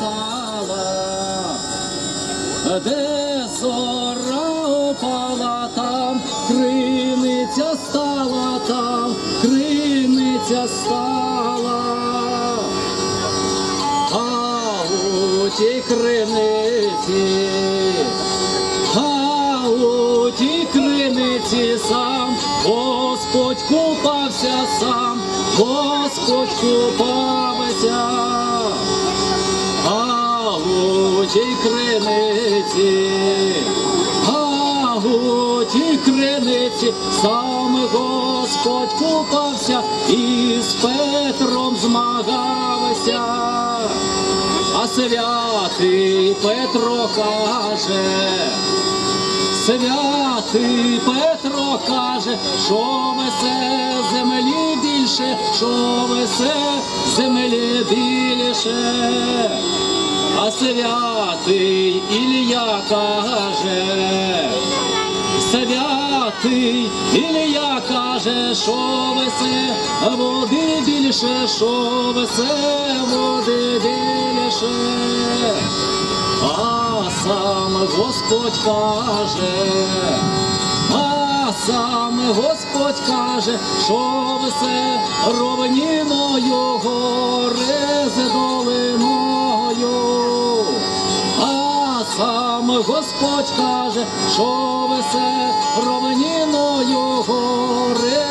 стала, де зора опала там, криниця стала там, криниця стала. А у тій криниці, а у тій криниці сам Господь купався сам, Господь купався, у тій криниці, а у тій криниці сам Господь купався і з Петром змагався. А святий Петро каже, святий Петро каже, що весе землі більше, що весе землі більше. А святий Ілля каже, святий Ілля каже, що весе води більше, що весе води більше. А сам Господь каже, а сам Господь каже, що весе ровніною гори Господь каже, що весе ровніною гори.